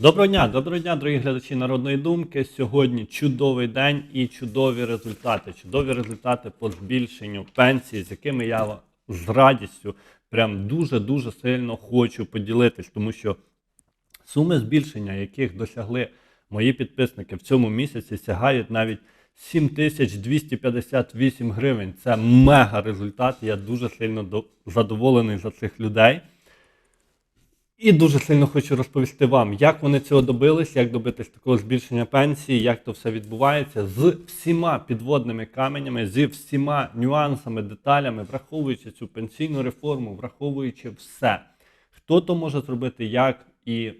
Доброго дня, доброго дня, дорогі глядачі народної думки. Сьогодні чудовий день і чудові результати. Чудові результати по збільшенню пенсії, з якими я з радістю прям дуже-дуже сильно хочу поділитись, тому що суми збільшення, яких досягли мої підписники в цьому місяці, сягають навіть 7258 гривень. Це мега результат. Я дуже сильно задоволений за цих людей. І дуже сильно хочу розповісти вам, як вони цього добились, як добитись такого збільшення пенсії, як то все відбувається з всіма підводними каменями, зі всіма нюансами, деталями, враховуючи цю пенсійну реформу, враховуючи все. Хто то може зробити, як і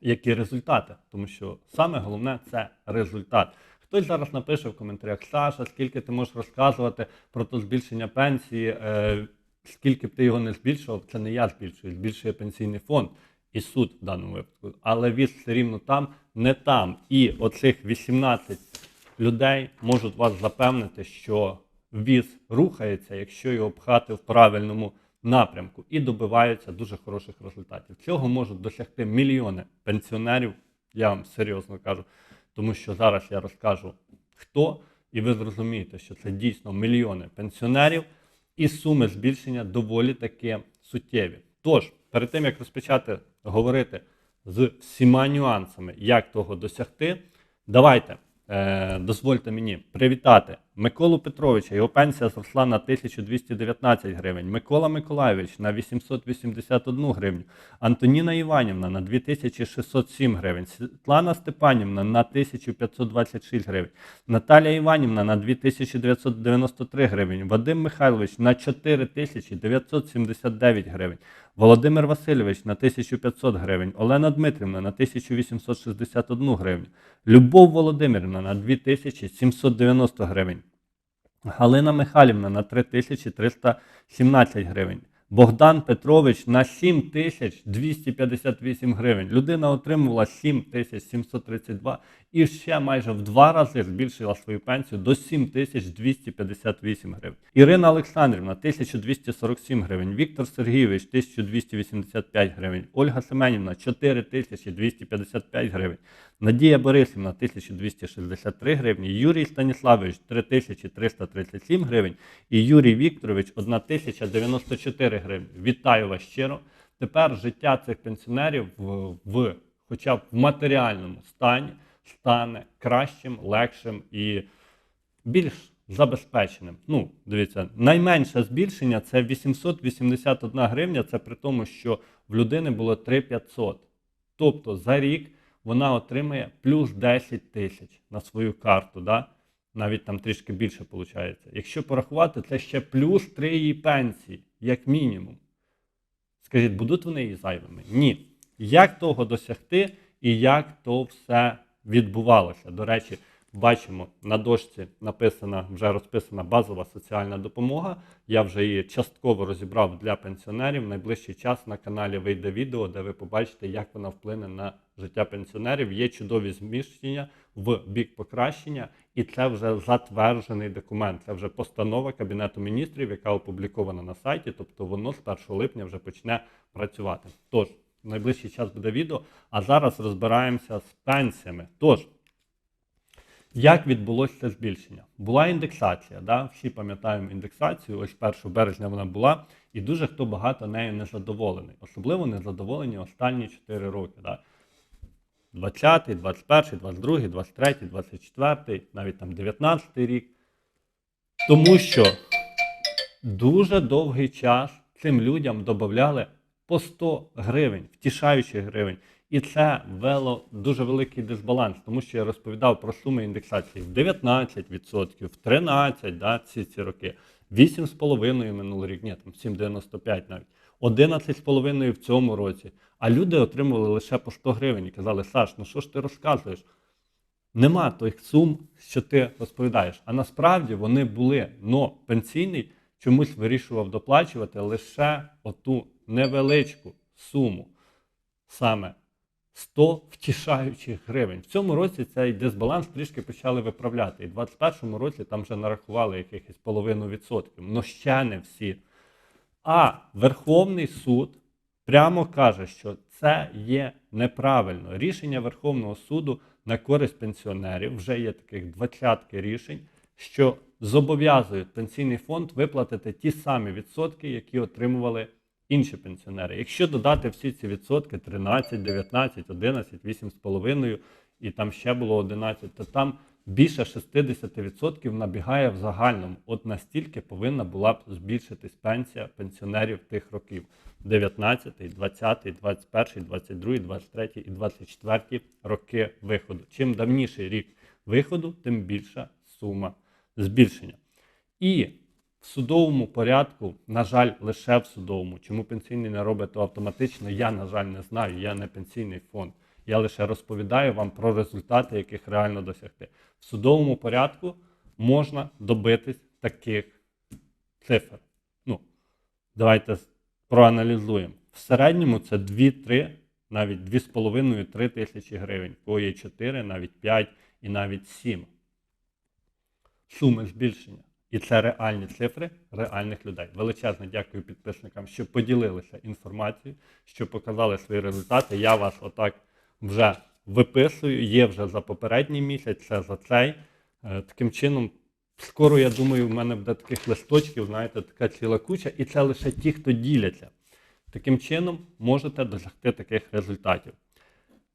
які результати. Тому що саме головне це результат. Хтось зараз напише в коментарях, Саша, скільки ти можеш розказувати про то збільшення пенсії, е, скільки б ти його не збільшував, це не я збільшую, збільшує пенсійний фонд і суд в даному випадку. Але віз все рівно там, не там. І оцих 18 людей можуть вас запевнити, що віз рухається, якщо його пхати в правильному напрямку, і добиваються дуже хороших результатів. Цього можуть досягти мільйони пенсіонерів. Я вам серйозно кажу, тому що зараз я розкажу хто, і ви зрозумієте, що це дійсно мільйони пенсіонерів, і суми збільшення доволі таки суттєві. Тож, перед тим як розпочати говорити з всіма нюансами, як того досягти, давайте е, дозвольте мені привітати Миколу Петровича. Його пенсія зросла на 1219 гривень. Микола Миколайович на 881 гривню. Антоніна Іванівна на 2607 гривень. Світлана Степанівна на 1526 гривень. Наталія Іванівна на 2993 гривень. Вадим Михайлович на 4979 гривень. Володимир Васильович на 1500 гривень. Олена Дмитрівна на 1861 гривню. Любов Володимирівна на 2790 гривень. Галина Михайлівна на 3317 гривень. Богдан Петрович на 7258 гривень. Людина отримувала 7732 і ще майже в два рази збільшила свою пенсію до 7258 гривень. Ірина Олександрівна 1247 гривень. Віктор Сергійович 1285 гривень. Ольга Семенівна 4255 гривень. Надія Борисівна 1263 гривні, Юрій Станіславович 3337 гривень і Юрій Вікторович 1094 гривні. Вітаю вас щиро. Тепер життя цих пенсіонерів в, в хоча б в матеріальному стані стане кращим, легшим і більш забезпеченим. Ну, дивіться, найменше збільшення це 881 гривня. Це при тому, що в людини було 3500. Тобто за рік вона отримає плюс 10 тисяч на свою карту. Да? Навіть там трішки більше виходить. Якщо порахувати, це ще плюс 3 її пенсії, як мінімум. Скажіть, будуть вони її зайвими? Ні. Як того досягти і як то все відбувалося? До речі, бачимо на дошці написана, вже розписана базова соціальна допомога. Я вже її частково розібрав для пенсіонерів. В найближчий час на каналі вийде відео, де ви побачите, як вона вплине на життя пенсіонерів. Є чудові зміщення в бік покращення, і це вже затверджений документ. Це вже постанова Кабінету міністрів, яка опублікована на сайті. Тобто воно з 1 липня вже почне працювати. Тож, найближчий час буде відео. А зараз розбираємося з пенсіями. Тож. Як відбулося це збільшення? Була індексація, да? всі пам'ятаємо індексацію, ось 1 березня вона була, і дуже хто багато нею не задоволений. Особливо не задоволені останні 4 роки. Да? 20, 21, 22, 23, 24, навіть там 19 рік. Тому що дуже довгий час цим людям додавали по 100 гривень, втішаючих гривень. І це вело дуже великий дисбаланс, тому що я розповідав про суми індексації в 19%, в 13% да, ці, ці роки, 8,5% минулий рік, ні, там 7,95 навіть, 11,5% в цьому році. А люди отримували лише по 100 гривень і казали, Саш, ну що ж ти розказуєш? Нема тих сум, що ти розповідаєш. А насправді вони були. Но пенсійний чомусь вирішував доплачувати лише оту невеличку суму. Саме 100 втішаючих гривень. В цьому році цей дисбаланс трішки почали виправляти. І в 2021 році там вже нарахували якихось половину відсотків. Но ще не всі. А Верховний суд прямо каже, що це є неправильно. Рішення Верховного суду на користь пенсіонерів вже є таких двадцятки рішень, що зобов'язують пенсійний фонд виплатити ті самі відсотки, які отримували інші пенсіонери. Якщо додати всі ці відсотки 13, 19, 11, 8,5 і там ще було 11, то там більше 60% набігає в загальному. От настільки повинна була б збільшитись пенсія пенсіонерів тих років: 19, 20, 21, 22, 23 і 24 роки виходу. Чим давніший рік виходу, тим більша сума збільшення. І в судовому порядку, на жаль, лише в судовому. Чому пенсійний не робить то автоматично, я, на жаль, не знаю. Я не пенсійний фонд. Я лише розповідаю вам про результати, яких реально досягти. В судовому порядку можна добитись таких цифр. Ну, давайте проаналізуємо. В середньому це 2-3, навіть 2,5-3 тисячі гривень. Кого є 4, навіть 5 і навіть 7 суми збільшення. І це реальні цифри реальних людей. Величезне дякую підписникам, що поділилися інформацією, що показали свої результати. Я вас отак вже виписую. Є вже за попередній місяць, це за цей. Е, Таким чином, скоро, я думаю, в мене буде таких листочків, знаєте, така ціла куча, і це лише ті, хто діляться. Таким чином можете досягти таких результатів.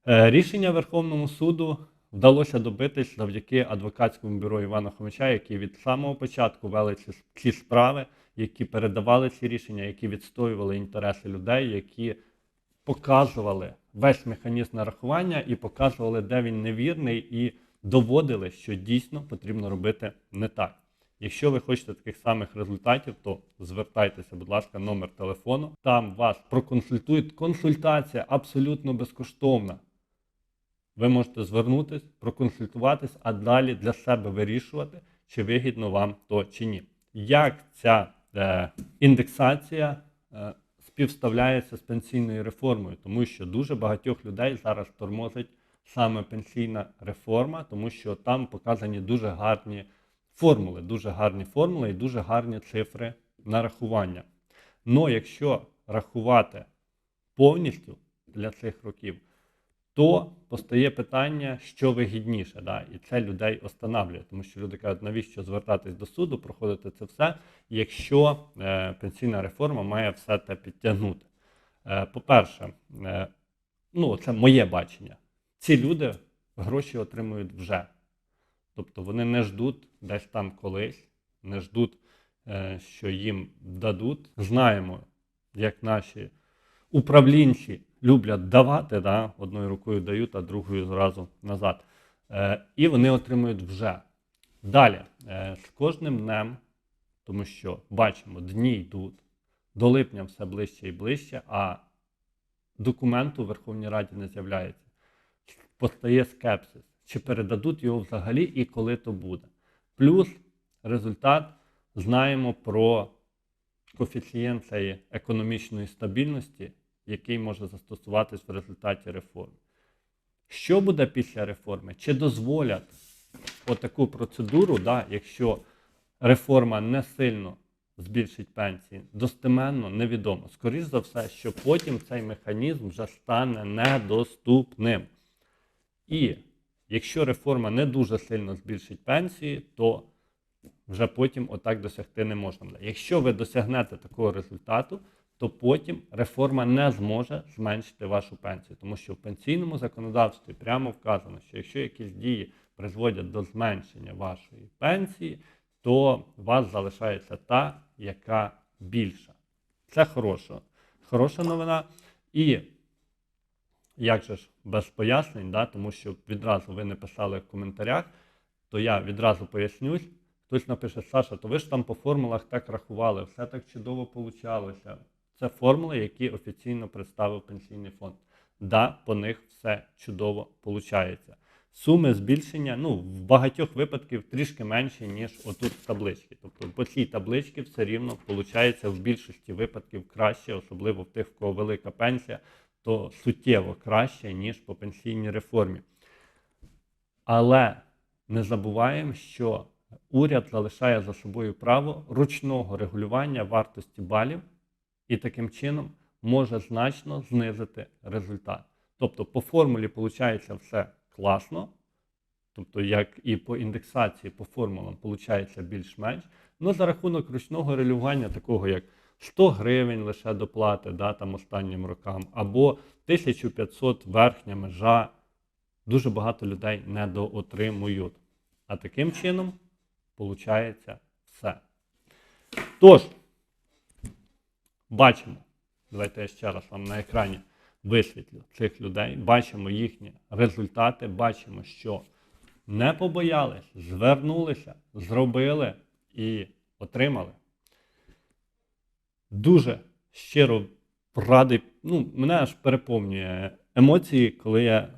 Е, Рішення Верховному суду вдалося добитись завдяки адвокатському бюро Івана Хомича, які від самого початку вели ці, ці справи, які передавали ці рішення, які відстоювали інтереси людей, які показували весь механізм нарахування і показували, де він невірний, і доводили, що дійсно потрібно робити не так. Якщо ви хочете таких самих результатів, то звертайтеся, будь ласка, номер телефону. Там вас проконсультують. Консультація абсолютно безкоштовна. Ви можете звернутися, проконсультуватись, а далі для себе вирішувати, чи вигідно вам то чи ні. Як ця е, індексація е, співставляється з пенсійною реформою, тому що дуже багатьох людей зараз тормозить саме пенсійна реформа, тому що там показані дуже гарні формули, дуже гарні формули і дуже гарні цифри нарахування. Но якщо рахувати повністю для цих років, то постає питання, що вигідніше, да? і це людей останавлює, тому що люди кажуть, навіщо звертатись до суду, проходити це все, якщо е, пенсійна реформа має все те підтягнути. Е, по-перше, е, ну це моє бачення. Ці люди гроші отримують вже. Тобто вони не ждуть десь там колись, не ждуть, е, що їм дадуть. Знаємо, як наші управлінці люблять давати, да? одною рукою дають, а другою зразу назад. Е, і вони отримують вже. Далі, е, з кожним днем, тому що бачимо, дні йдуть, до липня все ближче і ближче, а документу в Верховній Раді не з'являється. Постає скепсис, чи передадуть його взагалі і коли то буде. Плюс результат знаємо про коефіцієнт цієї економічної стабільності, який може застосуватись в результаті реформи. Що буде після реформи? Чи дозволять отаку процедуру, да, якщо реформа не сильно збільшить пенсії, достеменно невідомо. Скоріше за все, що потім цей механізм вже стане недоступним. І якщо реформа не дуже сильно збільшить пенсії, то вже потім отак досягти не можна. Якщо ви досягнете такого результату, то потім реформа не зможе зменшити вашу пенсію, тому що в пенсійному законодавстві прямо вказано, що якщо якісь дії призводять до зменшення вашої пенсії, то у вас залишається та, яка більша. Це хороша, хороша новина. І як же ж без пояснень, да, тому що відразу ви не писали в коментарях, то я відразу пояснюсь. Хтось напише, Саша, то ви ж там по формулах так рахували, все так чудово получалося. Це формули, які офіційно представив пенсійний фонд. Да, по них все чудово виходить. Суми збільшення ну, в багатьох випадків трішки менші, ніж отут в табличці. Тобто по цій табличці все рівно виходить в більшості випадків краще, особливо в тих, в кого велика пенсія, то суттєво краще, ніж по пенсійній реформі. Але не забуваємо, що уряд залишає за собою право ручного регулювання вартості балів і таким чином може значно знизити результат. Тобто по формулі виходить все класно. Тобто, як і по індексації, по формулам виходить більш-менш. Ну, за рахунок ручного регулювання, такого як 100 гривень лише доплати да, там останнім рокам, або 1500 верхня межа, дуже багато людей недоотримують. А таким чином виходить все. Тож, бачимо, давайте я ще раз вам на екрані висвітлю цих людей, бачимо їхні результати, бачимо, що не побоялись, звернулися, зробили і отримали. Дуже щиро радий, ну, мене аж переповнює емоції, коли я,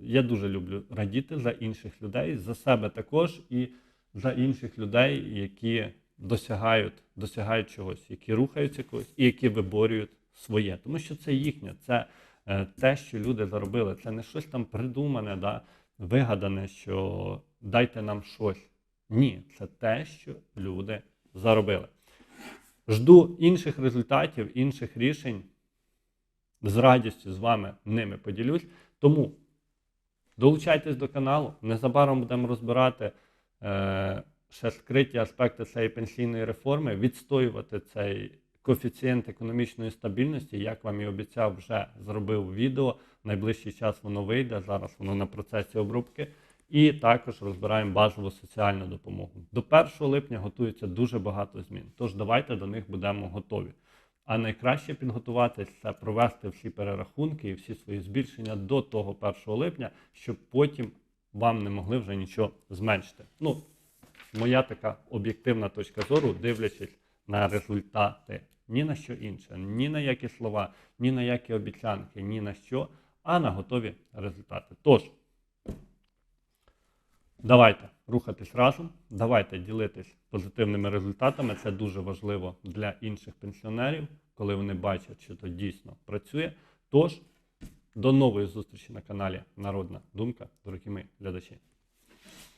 я дуже люблю радіти за інших людей, за себе також і за інших людей, які досягають, досягають чогось, які рухаються когось і які виборюють своє. Тому що це їхнє, це е, те, що люди заробили. Це не щось там придумане, да, вигадане, що дайте нам щось. Ні, це те, що люди заробили. Жду інших результатів, інших рішень. З радістю з вами ними поділюсь. Тому долучайтесь до каналу. Незабаром будемо розбирати е, ще скриті аспекти цієї пенсійної реформи, відстоювати цей коефіцієнт економічної стабільності. Як вам і обіцяв, вже зробив відео. Найближчий час воно вийде. Зараз воно на процесі обробки. І також розбираємо базову соціальну допомогу. До 1 липня готується дуже багато змін. Тож давайте до них будемо готові. А найкраще підготуватися це провести всі перерахунки і всі свої збільшення до того 1 липня, щоб потім вам не могли вже нічого зменшити. Ну, моя така об'єктивна точка зору, дивлячись на результати. Ні на що інше, ні на які слова, ні на які обіцянки, ні на що, а на готові результати. Тож. Давайте рухатись разом, давайте ділитись позитивними результатами. Це дуже важливо для інших пенсіонерів, коли вони бачать, що це дійсно працює. Тож, до нової зустрічі на каналі Народна Думка, дорогі мої глядачі.